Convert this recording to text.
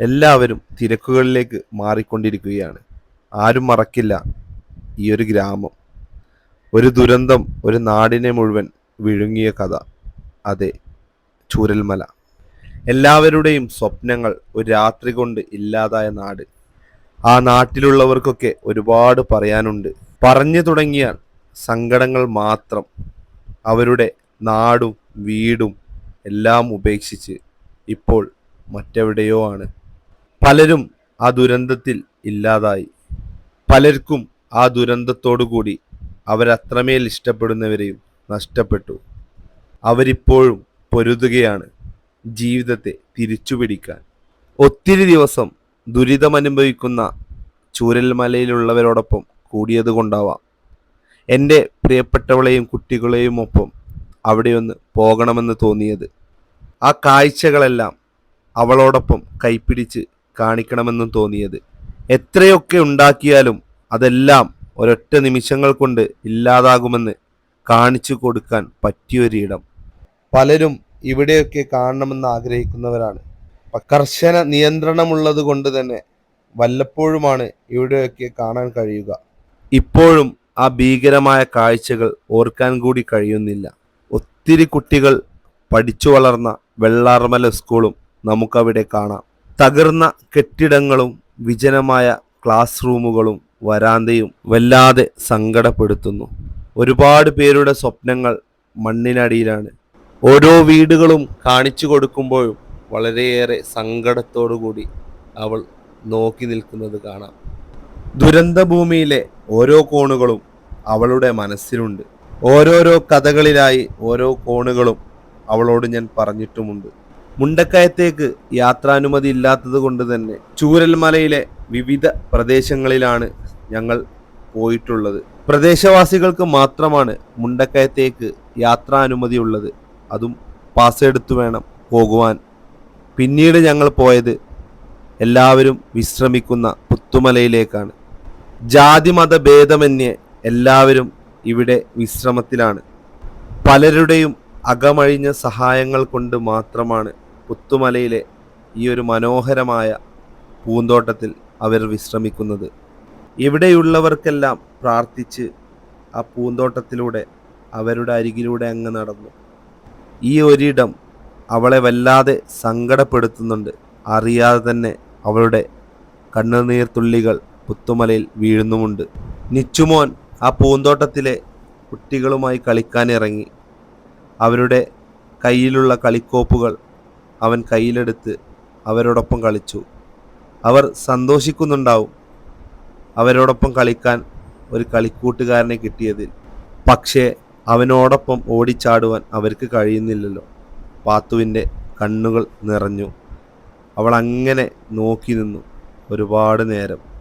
എല്ലാവരും തിരക്കുകളിലേക്ക് മാറിക്കൊണ്ടിരിക്കുകയാണ്. ആരും മറക്കില്ല ഈ ഒരു ഗ്രാമം. ഒരു ദുരന്തം ഒരു നാടിനെ മുഴുവൻ വിഴുങ്ങിയ കഥ. അതെ ചൂരൽമല. എല്ലാവരുടെയും സ്വപ്നങ്ങൾ ഒരു രാത്രി കൊണ്ട് ഇല്ലാതായ നാട്. ആ നാട്ടിലുള്ളവർക്കൊക്കെ ഒരുപാട് പറയാനുണ്ട്. പറഞ്ഞു തുടങ്ങിയാൽ സങ്കടങ്ങൾ മാത്രം. അവരുടെ നാടും വീടും എല്ലാം ഉപേക്ഷിച്ച് ഇപ്പോൾ മറ്റെവിടെയോ ആണ്. പലരും ആ ദുരന്തത്തിൽ ഇല്ലാതായി. പലർക്കും ആ ദുരന്തത്തോടു കൂടി അവരത്രമേൽ ഇഷ്ടപ്പെടുന്നവരെയും നഷ്ടപ്പെട്ടു. അവരിപ്പോഴും പൊരുതുകയാണ് ജീവിതത്തെ തിരിച്ചുപിടിക്കാൻ. ഒത്തിരി ദിവസം ദുരിതമനുഭവിക്കുന്ന ചൂരൽമലയിലുള്ളവരോടൊപ്പം കൂടിയത് കൊണ്ടാവാം എന്റെ പ്രിയപ്പെട്ടവളെയും കുട്ടികളെയും ഒപ്പം അവിടെയൊന്ന് പോകണമെന്ന് തോന്നിയത്. ആ കാഴ്ചകളെല്ലാം അവളോടൊപ്പം കൈപ്പിടിച്ച് കാണിക്കണമെന്നും തോന്നിയത്. എത്രയൊക്കെ ഉണ്ടാക്കിയാലും അതെല്ലാം ഒരൊറ്റ നിമിഷങ്ങൾ കൊണ്ട് ഇല്ലാതാകുമെന്ന് കാണിച്ചു കൊടുക്കാൻ പറ്റിയൊരിടം. പലരും ഇവിടെയൊക്കെ കാണണമെന്ന് ആഗ്രഹിക്കുന്നവരാണ്. കർശന നിയന്ത്രണമുള്ളത് കൊണ്ട് തന്നെ വല്ലപ്പോഴുമാണ് ഇവിടെയൊക്കെ കാണാൻ കഴിയുക. ഇപ്പോഴും ആ ഭീകരമായ കാഴ്ചകൾ ഓർക്കാൻ കൂടി കഴിയുന്നില്ല. ഒത്തിരി കുട്ടികൾ പഠിച്ചു വളർന്ന വെള്ളാർമല സ്കൂളും നമുക്കവിടെ കാണാം. തകർന്ന കെട്ടിടങ്ങളും വിജനമായ ക്ലാസ് റൂമുകളും വരാന്തയും വല്ലാതെ സങ്കടപ്പെടുത്തുന്നു. ഒരുപാട് പേരുടെ സ്വപ്നങ്ങൾ മണ്ണിനടിയിലാണ്. ഓരോ വീടുകളും കാണിച്ചു കൊടുക്കുമ്പോഴും വളരെയേറെ കൂടി അവൾ നോക്കി നിൽക്കുന്നത് കാണാം. ദുരന്തഭൂമിയിലെ ഓരോ കോണുകളും അവളുടെ മനസ്സിലുണ്ട്. ഓരോരോ കഥകളിലായി ഓരോ കോണുകളും അവളോട് ഞാൻ പറഞ്ഞിട്ടുമുണ്ട്. മുണ്ടക്കയത്തേക്ക് യാത്രാനുമതി ഇല്ലാത്തത് കൊണ്ട് തന്നെ ചൂരൽമലയിലെ വിവിധ പ്രദേശങ്ങളിലാണ് ഞങ്ങൾ പോയിട്ടുള്ളത്. പ്രദേശവാസികൾക്ക് മാത്രമാണ് മുണ്ടക്കയത്തേക്ക് യാത്രാനുമതി ഉള്ളത് അതും പാസ് എടുത്തു വേണം പോകുവാൻ. പിന്നീട് ഞങ്ങൾ പോയത് എല്ലാവരും വിശ്രമിക്കുന്ന പുത്തുമലയിലേക്കാണ്. ജാതിമത ഭേദമന്യേ എല്ലാവരും ഇവിടെ വിശ്രമത്തിലാണ്. പലരുടെയും അകമഴിഞ്ഞ സഹായങ്ങൾ കൊണ്ട് മാത്രമാണ് പുത്തുമലയിലെ ഈ ഒരു മനോഹരമായ പൂന്തോട്ടത്തിൽ അവർ വിശ്രമിക്കുന്നത്. ഇവിടെയുള്ളവർക്കെല്ലാം പ്രാർത്ഥിച്ച് ആ പൂന്തോട്ടത്തിലൂടെ അവരുടെ അരികിലൂടെ അങ്ങ് നടന്നു. ഈ ഒരിടം അവളെ വല്ലാതെ സങ്കടപ്പെടുത്തുന്നുണ്ട്. അറിയാതെ തന്നെ അവളുടെ കണ്ണുനീർ തുള്ളികൾ പുത്തുമലയിൽ വീഴുന്നുമുണ്ട്. നിച്ചുമോൻ ആ പൂന്തോട്ടത്തിലെ കുട്ടികളുമായി കളിക്കാനിറങ്ങി അവരുടെ കയ്യിലുള്ള കളിക്കോപ്പുകൾ അവൻ കയ്യിലെടുത്ത് അവരോടൊപ്പം കളിച്ചു. അവർ സന്തോഷിക്കുന്നുണ്ടാവും. അവരോടൊപ്പം കളിക്കാൻ ഒരു കളിക്കൂട്ടുകാരനെ കിട്ടിയതിൽ. പക്ഷേ അവനോടൊപ്പം ഓടിച്ചാടുവാൻ അവർക്ക് കഴിയുന്നില്ലല്ലോ. പാത്തുവിന്റെ കണ്ണുകൾ നിറഞ്ഞു. അവൾ അങ്ങനെ നോക്കി നിന്നു ഒരുപാട് നേരം.